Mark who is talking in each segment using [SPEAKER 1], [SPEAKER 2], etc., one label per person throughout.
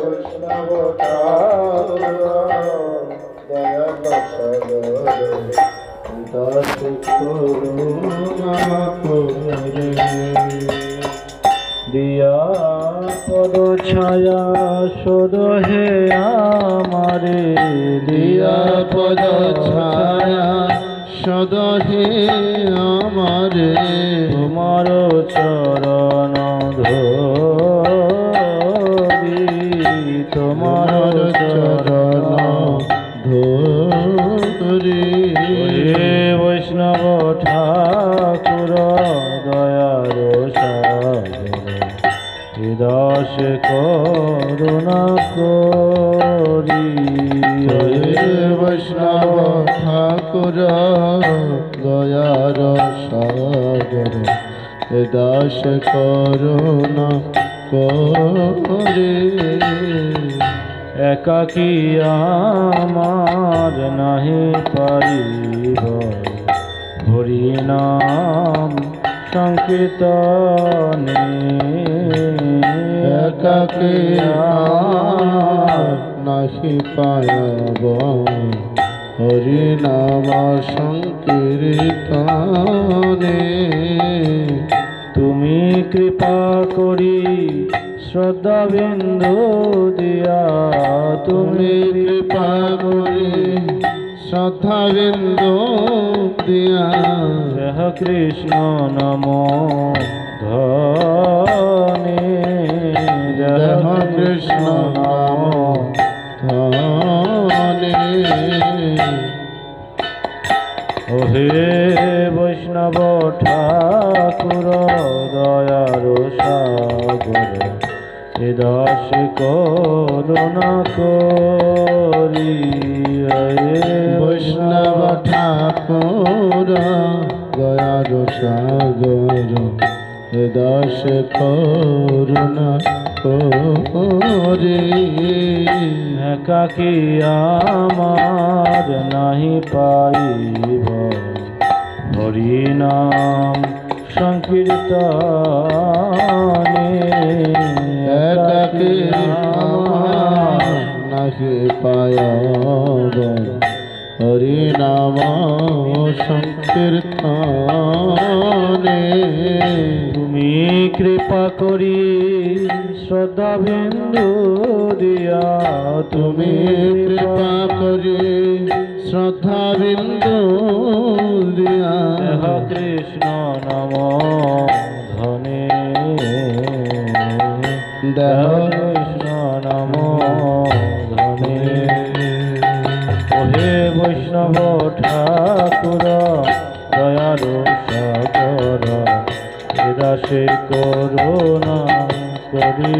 [SPEAKER 1] বৈষ্ণব দয়া পদ ছায়া সদ হে আমারে দিয়া পদ ছায়া সদ হে আমারে তোমার তোমার চরণ ধরি বৈষ্ণব ঠাকুর দয়ার দাস করুণা করি। বৈষ্ণব ঠাকুর দয়ার সাগর দাস করুণা করে একাকি আমার নাহি পারিব। হরি নাম সংকীর্তনে একাকি নাহি পায়ব হরি নাম সংকীর্তনে কৃপা করি শ্রদ্ধা বিন্দু দিয়া। তুমি কৃপা করি শ্রদ্ধা বিন্দু দিয়া। দেহ কৃষ্ণ নম। ধনে কৃষ্ণ। নাম। ধনে। ওহে বৈষ্ণব ঠাকুর দয়ার সাগর এ দাস করুণা করি। বৈষ্ণব ঠাকুর দয়ার সাগর এ দাস করুণা করি। একাকি আমার নাহি পাইব হরি নাম সংকীর্তনে নাহি পায়ব। হরি নাম সংকীর্তনে তুমি কৃপা করি শ্রদ্ধা বিন্দু দিয়া। তুমি কৃপা করি শ্রদ্ধা ধনে দেহ কৃষ্ণ নম ধনে ওহে বৈষ্ণব ঠাকুর দয়ালু সাগর দাসে করুণা করি।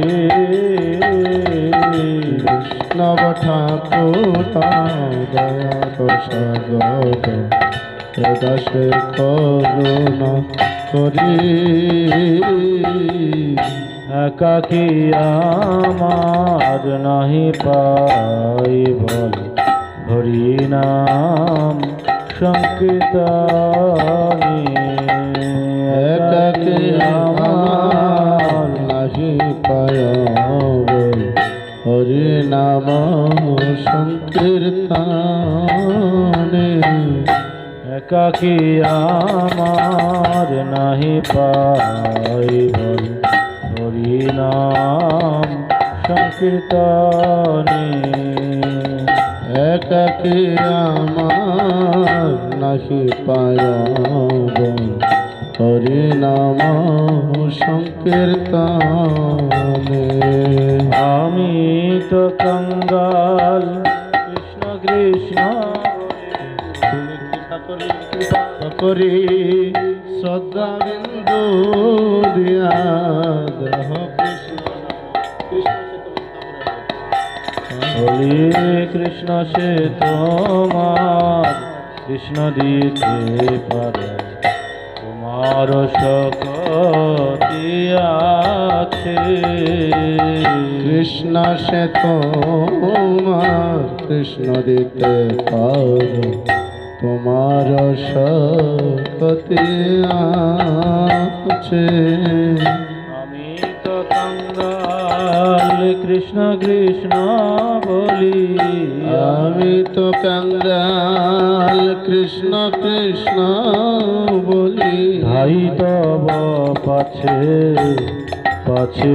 [SPEAKER 1] বৈষ্ণব ঠাকুর দয়ালু সাগর দাসে করুণা করি। একাকি আমার নাহি পাই বল হরি নাম সংকীর্তনে। একাকি আমার নাহি পায় হরি নাম সংকীর্তনে। একাকি আমার নাহি পাই বল হরি নাম সংকীর্তনে। একাকি আমার নাহি পায় হরি নাম সংকীর্তনে। আমি তো কঙ্গাল, কৃষ্ণ কৃষ্ণ। করি শ্রদ্ধা বিন্দু কৃষ্ণ হরে কৃষ্ণ সে তোমার কৃষ্ণ দিতে পারে। তোমার আছে। কৃষ্ণ সে তোমার কৃষ্ণ দিতে পারো। তোমার শক্তি আছে আমি তো কঙ্গাল
[SPEAKER 2] কৃষ্ণ কৃষ্ণ বলি।
[SPEAKER 1] আমি তো কাঙ্গাল কৃষ্ণ কৃষ্ণ বলি।
[SPEAKER 2] ধাই তব পাছে পাছে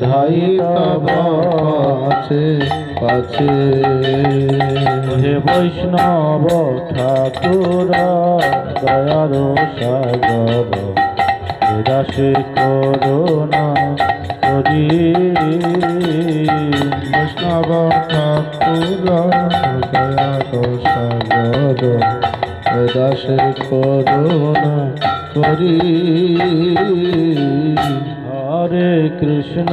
[SPEAKER 2] ধাই তব
[SPEAKER 1] আছে পাছে
[SPEAKER 2] হে বৈষ্ণব ঠাকুর দয়ার সাগর দাসে করুণা করি।
[SPEAKER 1] বৈষ্ণব ঠাকুর দয়া সাগর দাসের করুণা করি।
[SPEAKER 2] হরে কৃষ্ণ।